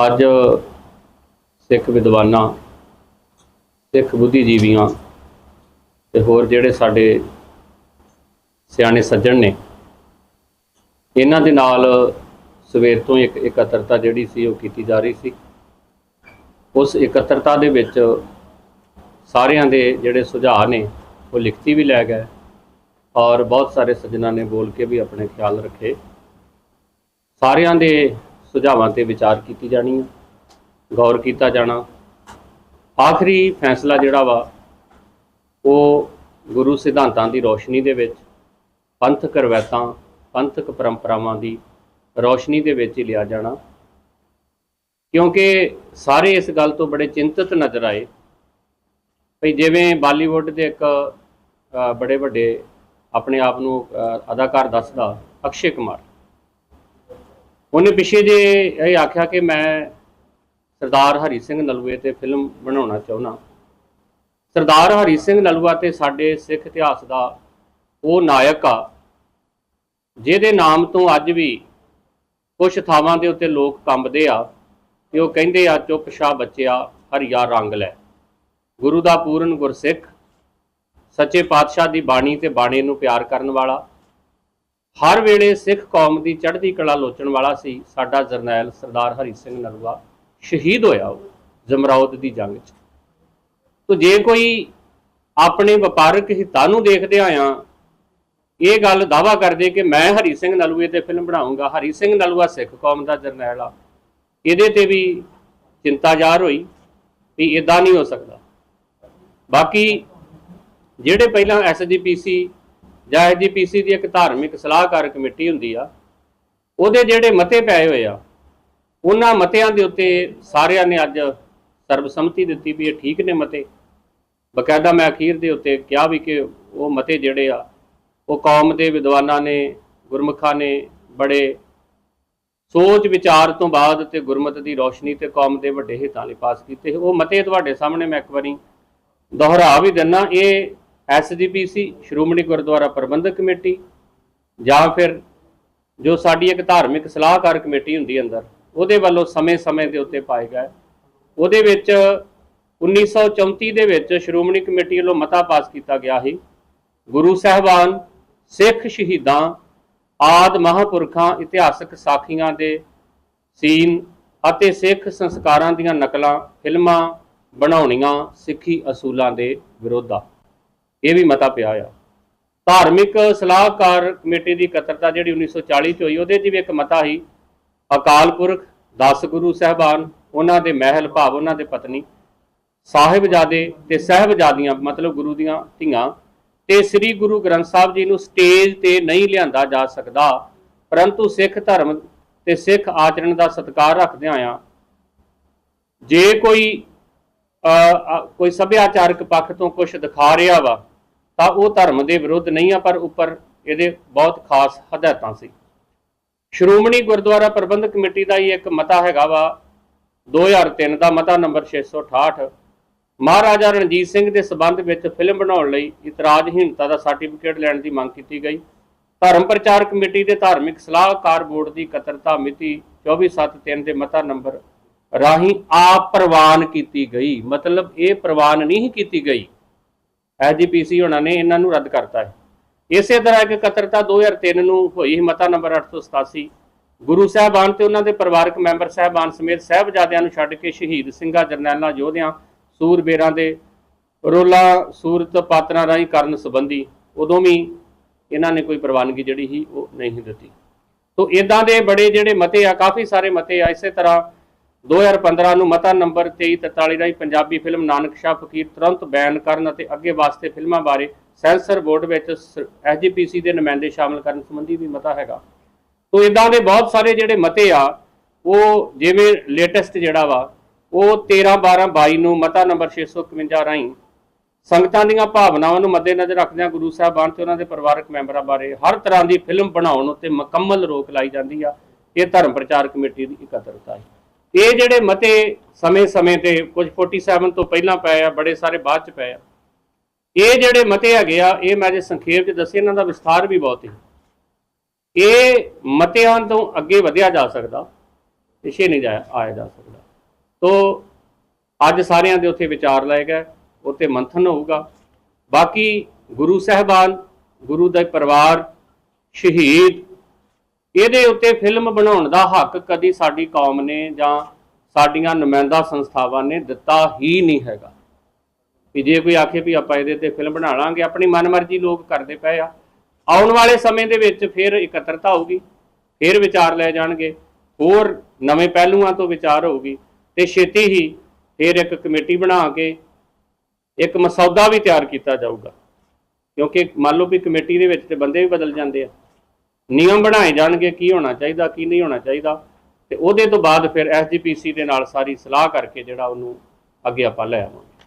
ਅੱਜ ਸਿੱਖ ਵਿਦਵਾਨਾਂ, ਸਿੱਖ ਬੁੱਧੀਜੀਵੀਆਂ ਤੇ ਹੋਰ ਜਿਹੜੇ ਸਾਡੇ ਸਿਆਣੇ ਸੱਜਣ ਨੇ, ਇਹਨਾਂ ਦੇ ਨਾਲ ਸਵੇਰ ਤੋਂ ਇੱਕ ਇਕੱਤਰਤਾ ਜਿਹੜੀ ਸੀ ਉਹ ਕੀਤੀ ਜਾ ਰਹੀ ਸੀ। ਉਸ ਇਕੱਤਰਤਾ ਦੇ ਵਿੱਚ ਸਾਰਿਆਂ ਦੇ ਜਿਹੜੇ ਸੁਝਾਅ ਨੇ ਉਹ ਲਿਖਤੀ ਵੀ ਲੈ ਗਏ ਔਰ ਬਹੁਤ ਸਾਰੇ ਸੱਜਣਾਂ ਨੇ ਬੋਲ ਕੇ ਵੀ ਆਪਣੇ ਖਿਆਲ ਰੱਖੇ। ਸਾਰਿਆਂ ਦੇ ਸੁਝਾਵਾਂ ਤੇ ਵਿਚਾਰ ਕੀਤੀ ਜਾਣੀ ਹੈ ਗੌਰ ਕੀਤਾ ਜਾਣਾ। ਆਖਰੀ ਫੈਸਲਾ ਜਿਹੜਾ ਵਾ, ਉਹ ਗੁਰੂ ਸਿਧਾਂਤਾਂ ਦੀ ਰੋਸ਼ਨੀ ਦੇ ਵਿੱਚ, ਪੰਥਕ ਰਵਾਇਤਾਂ, ਪੰਥਕ ਪਰੰਪਰਾਵਾਂ ਦੀ ਰੋਸ਼ਨੀ ਦੇ ਵਿੱਚ ਹੀ ਲਿਆ ਜਾਣਾ। ਕਿਉਂਕਿ ਸਾਰੇ ਇਸ ਗੱਲ ਤੋਂ ਬੜੇ ਚਿੰਤਤ ਨਜ਼ਰ ਆਏ। ਭਈ ਜਿਵੇਂ ਬਾਲੀਵੁੱਡ ਦੇ ਇੱਕ ਬੜੇ ਵੱਡੇ ਆਪਣੇ ਆਪ ਨੂੰ ਅਦਾਕਾਰ ਦੱਸਦਾ, ਅਕਸ਼ੇ ਕੁਮਾਰ। ਉਹਨੇ ਪਿਛੇ ਜੇ ਇਹ ਆਖਿਆ ਕਿ ਮੈਂ ਸਰਦਾਰ ਹਰੀ ਸਿੰਘ ਨਲੂਏ ਤੇ ਫਿਲਮ ਬਣਾਉਣਾ ਚਾਹੁੰਦਾ। ਸਰਦਾਰ ਹਰੀ ਸਿੰਘ ਨਲੂਆ ਤੇ ਸਾਡੇ ਸਿੱਖ ਇਤਿਹਾਸ ਦਾ ਉਹ ਨਾਇਕ ਆ, ਜਿਹਦੇ ਨਾਮ ਤੋਂ ਅੱਜ ਵੀ ਕੁਝ ਥਾਵਾਂ ਦੇ ਉੱਤੇ ਲੋਕ ਕੰਬਦੇ ਆ ਤੇ ਉਹ ਕਹਿੰਦੇ ਆ, ਚੁੱਪ ਸ਼ਾ ਬੱਚਿਆ, ਹਰੀਆ ਰੰਗ ਲੈ। ਗੁਰੂ ਦਾ ਪੂਰਨ ਗੁਰਸਿੱਖ, ਸੱਚੇ ਪਾਤਸ਼ਾਹ ਦੀ ਬਾਣੀ ਤੇ ਬਾਣੇ ਨੂੰ ਪਿਆਰ ਕਰਨ ਵਾਲਾ ਹਰ ਵੇਲੇ ਸਿੱਖ ਕੌਮ ਦੀ ਚੜ੍ਹਦੀ ਕਲਾ ਲੋਚਣ ਵਾਲਾ ਸੀ ਸਾਡਾ ਜਰਨੈਲ ਸਰਦਾਰ ਹਰੀ ਸਿੰਘ ਨਲੂਆ ਸ਼ਹੀਦ ਹੋਇਆ ਉਹ ਜਮਰੌਦ ਦੀ ਜੰਗ 'ਚ। ਤੋ ਜੇ ਕੋਈ ਆਪਣੇ ਵਪਾਰਕ ਹਿੱਤਾਂ ਨੂੰ ਦੇਖਦੇ ਆ ਇਹ ਗੱਲ ਦਾਵਾ ਕਰਦੇ ਕਿ ਮੈਂ ਹਰੀ ਸਿੰਘ ਨਲੂਏ ਤੇ ਫਿਲਮ ਬਣਾਉਂਗਾ, ਹਰੀ ਸਿੰਘ ਨਲੂਆ ਸਿੱਖ ਕੌਮ ਦਾ ਜਰਨੈਲ ਆ। ਇਹਦੇ ਤੇ ਵੀ ਚਿੰਤਾ ਜ਼ਾਹਰ ਹੋਈ ਵੀ ਇਦਾਂ ਨਹੀਂ ਹੋ ਸਕਦਾ। ਬਾਕੀ ਜਿਹੜੇ ਪਹਿਲਾਂ ਐਸਜੀਪੀਸੀ ਜਾਂ ਐਸਜੀਪੀਸੀ ਦੀ ਇੱਕ ਧਾਰਮਿਕ ਸਲਾਹਕਾਰ ਕਮੇਟੀ ਹੁੰਦੀ ਆ, ਉਹਦੇ ਜਿਹੜੇ ਮਤੇ ਪਏ ਹੋਏ ਆ, ਉਹਨਾਂ ਮਤਿਆਂ ਦੇ ਉੱਤੇ ਸਾਰਿਆਂ ਨੇ ਅੱਜ ਸਰਬਸੰਮਤੀ ਦਿੱਤੀ ਵੀ ਇਹ ਠੀਕ ਨੇ ਮਤੇ। ਬਕਾਇਦਾ ਮੈਂ ਅਖੀਰ ਦੇ ਉੱਤੇ ਕਿਹਾ ਵੀ ਕਿ ਉਹ ਮਤੇ ਜਿਹੜੇ ਆ, ਉਹ ਕੌਮ ਦੇ ਵਿਦਵਾਨਾਂ ਨੇ, ਗੁਰਮੁਖਾਂ ਨੇ ਬੜੇ ਸੋਚ ਵਿਚਾਰ ਤੋਂ ਬਾਅਦ ਤੇ ਗੁਰਮਤ ਦੀ ਰੋਸ਼ਨੀ ਤੇ ਕੌਮ ਦੇ ਵੱਡੇ ਹਿੱਤਾਂ ਲਈ ਪਾਸ ਕੀਤੇ। ਉਹ ਮਤੇ ਤੁਹਾਡੇ ਸਾਹਮਣੇ ਮੈਂ ਇੱਕ ਵਾਰੀ ਦੁਹਰਾ ਵੀ ਦਿੰਨਾ, ਇਹ ਐਸਜੀਪੀਸੀ ਸ਼੍ਰੋਮਣੀ ਗੁਰਦੁਆਰਾ ਪ੍ਰਬੰਧਕ ਕਮੇਟੀ ਜਾਂ ਫਿਰ ਜੋ ਸਾਡੀ ਇੱਕ ਧਾਰਮਿਕ ਸਲਾਹਕਾਰ ਕਮੇਟੀ ਹੁੰਦੀ ਅੰਦਰ, ਉਹਦੇ ਵੱਲੋਂ ਸਮੇਂ-ਸਮੇਂ ਦੇ ਉੱਤੇ ਪਾਏ ਗਏ। ਉਹਦੇ ਵਿੱਚ 1934 ਦੇ ਵਿੱਚ ਸ਼੍ਰੋਮਣੀ ਕਮੇਟੀ ਵੱਲੋਂ ਮਤਾ ਪਾਸ ਕੀਤਾ ਗਿਆ ਸੀ। ਗੁਰੂ ਸਾਹਿਬਾਨ, ਸਿੱਖ ਸ਼ਹੀਦਾਂ, ਆਦ ਮਹਾਂਪੁਰਖਾਂ, ਇਤਿਹਾਸਕ ਸਾਖੀਆਂ ਦੇ ਸੀਨ ਅਤੇ ਸਿੱਖ ਸੰਸਕਾਰਾਂ ਦੀਆਂ ਨਕਲਾਂ, ਫਿਲਮਾਂ, ਬਣਾਉਣੀਆਂ ਸਿੱਖੀ ਅਸੂਲਾਂ ਦੇ ਵਿਰੋਧ। ਇਹ ਵੀ ਮਤਾ ਪਿਆ ਆ। ਧਾਰਮਿਕ ਸਲਾਹਕਾਰ ਕਮੇਟੀ ਦੀ ਇਕੱਤਰਤਾ ਜਿਹੜੀ 1940 ਚ ਹੋਈ, ਉਹਦੇ 'ਚ ਵੀ ਇੱਕ ਮਤਾ ਸੀ, ਅਕਾਲ ਪੁਰਖ, ਦਸ ਗੁਰੂ ਸਾਹਿਬਾਨ, ਉਹਨਾਂ ਦੇ ਮਹਿਲ ਭਾਵ, ਉਹਨਾਂ ਦੇ ਪਤਨੀ, ਸਾਹਿਬਜ਼ਾਦੇ ਤੇ ਸਹਿਬਜ਼ਾਦੀਆਂ, ਮਤਲਬ ਗੁਰੂ ਦੀਆਂ ਧੀਆਂ, ਤੇ ਸ੍ਰੀ ਗੁਰੂ ਗ੍ਰੰਥ ਸਾਹਿਬ ਜੀ ਨੂੰ ਸਟੇਜ ਤੇ ਨਹੀਂ ਲਿਆਂਦਾ ਜਾ ਸਕਦਾ, ਪਰੰਤੂ ਸਿੱਖ ਧਰਮ ਤੇ ਸਿੱਖ ਆਚਰਣ ਦਾ ਸਤਿਕਾਰ ਰੱਖਦਿਆਂ ਆ, ਜੇ ਕੋਈ ਕੋਈ ਸੱਭਿਆਚਾਰਕ ਪੱਖ ਤੋਂ ਕੁਝ ਦਿਖਾ ਰਿਹਾ ਵਾ ਤਾਂ ਉਹ ਧਰਮ ਦੇ ਵਿਰੁੱਧ ਨਹੀਂ ਆ, ਪਰ ਉੱਪਰ ਇਹਦੇ ਬਹੁਤ ਖਾਸ ਹਦਾਇਤਾਂ ਸੀ। ਸ਼੍ਰੋਮਣੀ ਗੁਰਦੁਆਰਾ ਪ੍ਰਬੰਧਕ ਕਮੇਟੀ ਦਾ ਹੀ ਇੱਕ ਮਤਾ ਹੈਗਾ ਵਾ 2003 ਦਾ ਮਤਾ ਨੰਬਰ 668 ਮਹਾਰਾਜਾ ਰਣਜੀਤ ਸਿੰਘ ਦੇ ਸਬੰਧ ਵਿੱਚ ਫਿਲਮ ਬਣਾਉਣ ਲਈ ਇਤਰਾਜ਼ਹੀਣਤਾ ਦਾ ਸਰਟੀਫਿਕੇਟ ਲੈਣ ਦੀ ਮੰਗ ਕੀਤੀ ਗਈ। ਧਰਮ ਪ੍ਰਚਾਰ ਕਮੇਟੀ ਦੇ ਧਾਰਮਿਕ ਸਲਾਹਕਾਰ ਬੋਰਡ ਦੀ ਇਕੱਤਰਤਾ ਮਿਤੀ 24/7/3 ਦੇ ਮਤਾ ਨੰਬਰ ਰਾਹੀਂ ਆਪ ਪ੍ਰਵਾਨ ਕੀਤੀ ਗਈ। ਮਤਲਬ ਇਹ ਪ੍ਰਵਾਨ ਨਹੀਂ ਕੀਤੀ ਗਈ। ਐਜੀਪੀਸੀ ਉਹਨਾਂ ਨੇ ਇਹਨਾਂ ਨੂੰ ਰੱਦ ਕਰਤਾ ਹੈ। ਇਸੇ ਤਰ੍ਹਾਂ ਇੱਕ ਇਕੱਤਰਤਾ 2003 ਨੂੰ ਹੋਈ ਸੀ ਮਤਾ ਨੰਬਰ 887 ਗੁਰੂ ਸਾਹਿਬਾਨ ਤੇ ਉਹਨਾਂ ਦੇ ਪਰਿਵਾਰਕ ਮੈਂਬਰ ਸਾਹਿਬਾਨ ਸਮੇਤ ਸਹਿਬਜ਼ਾਦਿਆਂ ਨੂੰ ਛੱਡ ਕੇ ਸ਼ਹੀਦ ਸਿੰਘਾਂ ਜਰਨੈਲਾਂ, ਯੋਧਿਆਂ, ਸੂਰਬੇਰਾਂ ਦੇ ਰੋਲਾ ਸੂਰਤ ਪਾਤਰਾਂ ਰਾਹੀਂ ਕਰਨ ਸੰਬੰਧੀ ਉਦੋਂ ਵੀ ਇਹਨਾਂ ਨੇ ਕੋਈ ਪ੍ਰਵਾਨਗੀ ਜਿਹੜੀ ਸੀ ਉਹ ਨਹੀਂ ਦਿੱਤੀ। ਤੋਂ ਇਦਾਂ ਦੇ ਬੜੇ ਜਿਹੜੇ ਮਤੇ ਆ, ਕਾਫੀ ਸਾਰੇ ਮਤੇ ਆ, ਇਸੇ ਤਰ੍ਹਾਂ 2015 ਨੂੰ ਮਤਾ ਨੰਬਰ 2343 ਰਾਹੀਂ ਪੰਜਾਬੀ ਫਿਲਮ ਨਾਨਕ ਸ਼ਾਹ ਫਕੀਰ ਤੁਰੰਤ ਬੈਨ ਕਰਨ ਅਤੇ ਅੱਗੇ ਵਾਸਤੇ ਫਿਲਮਾਂ ਬਾਰੇ ਸੈਂਸਰ ਬੋਰਡ ਵਿੱਚ ਐਸਜੀਪੀਸੀ ਦੇ ਨੁਮਾਇੰਦੇ ਸ਼ਾਮਲ ਕਰਨ ਸੰਬੰਧੀ ਵੀ ਮਤਾ ਹੈਗਾ। ਤੋਂ ਇਦਾਂ ਦੇ ਬਹੁਤ ਸਾਰੇ ਜਿਹੜੇ ਮਤੇ ਆ, ਉਹ ਜਿਵੇਂ ਲੇਟੈਸਟ ਜਿਹੜਾ ਵਾ, ਉਹ 13 12 22 ਨੂੰ ਮਤਾ ਨੰਬਰ 651 ਰਾਹੀਂ ਸੰਗਤਾਂ ਦੀਆਂ ਭਾਵਨਾਵਾਂ ਨੂੰ ਮੱਦੇਨਜ਼ਰ ਰੱਖਦਿਆਂ ਗੁਰੂ ਸਾਹਿਬਾਨ ਤੇ ਉਹਨਾਂ ਦੇ ਪਰਿਵਾਰਕ ਮੈਂਬਰਾਂ ਬਾਰੇ ਹਰ ਤਰ੍ਹਾਂ ਦੀ ਫਿਲਮ ਬਣਾਉਣ ਉੱਤੇ ਮੁਕੰਮਲ ਰੋਕ ਲਾਈ ਜਾਂਦੀ ਆ। ਇਹ ਧਰਮ ਪ੍ਰਚਾਰ ਕਮੇਟੀ ਦੀ ਇਕੱਤਰਤਾ ਹੈ। ਇਹ ਜਿਹੜੇ ਮਤੇ ਸਮੇਂ-ਸਮੇਂ ਤੇ, ਕੁਝ 47 ਤੋਂ ਪਹਿਲਾਂ ਪਏ ਆ, ਬੜੇ ਸਾਰੇ ਬਾਅਦ ਚ ਪਏ ਆ। ਇਹ ਜਿਹੜੇ ਮਤੇ ਹੈਗੇ ਆ, ਇਹ ਮੈਂ ਜੇ ਸੰਖੇਪ ਚ ਦੱਸੇ, ਇਹਨਾਂ ਦਾ ਵਿਸਥਾਰ ਵੀ ਬਹੁਤ ਹੈ। ਇਹ ਮਤਿਆਂ ਤੋਂ ਅੱਗੇ ਵਧਿਆ ਜਾ ਸਕਦਾ, ਪਿਛੇ ਨਹੀਂ ਜਾਇਆ ਆਇਆ ਜਾ ਸਕਦਾ। ਤੋ ਅੱਜ ਸਾਰਿਆਂ ਦੇ ਉੱਥੇ ਵਿਚਾਰ ਲਏ ਗਏ, ਉੱਥੇ ਮੰਥਨ ਹੋਊਗਾ। ਬਾਕੀ ਗੁਰੂ ਸਾਹਿਬਾਨ, ਗੁਰੂ ਦਾ ਪਰਿਵਾਰ, ਸ਼ਹੀਦ ਇਹਦੇ ਉੱਤੇ ਫਿਲਮ ਬਣਾਉਣ ਦਾ ਹੱਕ ਕਦੀ ਸਾਡੀ ਕੌਮ ਨੇ ਜਾਂ ਸਾਡੀਆਂ ਨੁਮਾਇੰਦਾ ਸੰਸਥਾਵਾਂ ਨੇ ਦਿੱਤਾ ਹੀ ਨਹੀਂ ਹੈਗਾ। ਕਿ ਜੇ ਕੋਈ ਆਖੇ ਵੀ ਆਪਾਂ ਇਹਦੇ ਤੇ ਫਿਲਮ ਬਣਾ ਲਾਂਗੇ, ਆਪਣੀ ਮਨਮਰਜ਼ੀ ਲੋਕ ਕਰਦੇ ਪਏ ਆ। ਆਉਣ ਵਾਲੇ ਸਮੇਂ ਦੇ ਵਿੱਚ ਫਿਰ ਇਕੱਤਰਤਾ ਹੋਊਗੀ, ਫਿਰ ਵਿਚਾਰ ਲੈ ਜਾਣਗੇ, ਹੋਰ ਨਵੇਂ ਪਹਿਲੂਆਂ ਤੋਂ ਵਿਚਾਰ ਹੋਊਗੀ ਤੇ ਛੇਤੀ ਹੀ ਫਿਰ ਇੱਕ ਕਮੇਟੀ ਬਣਾ ਕੇ ਇੱਕ ਮਸੌਦਾ ਵੀ ਤਿਆਰ ਕੀਤਾ ਜਾਊਗਾ। ਕਿਉਂਕਿ ਮੰਨ ਲਓ ਵੀ ਕਮੇਟੀ ਦੇ ਵਿੱਚ ਤੇ ਬੰਦੇ ਵੀ ਬਦਲ ਜਾਂਦੇ ਆ। ਨਿਯਮ ਬਣਾਏ ਜਾਣਗੇ ਕੀ ਹੋਣਾ ਚਾਹੀਦਾ, ਕੀ ਨਹੀਂ ਹੋਣਾ ਚਾਹੀਦਾ। ਤੇ ਉਹਦੇ ਤੋਂ ਬਾਅਦ ਫਿਰ ਐਸਜੀਪੀਸੀ ਦੇ ਨਾਲ ਸਾਰੀ ਸਲਾਹ ਕਰਕੇ ਜਿਹੜਾ ਉਹਨੂੰ ਅੱਗੇ ਆਪਾਂ ਲੈ ਆਵਾਂਗੇ।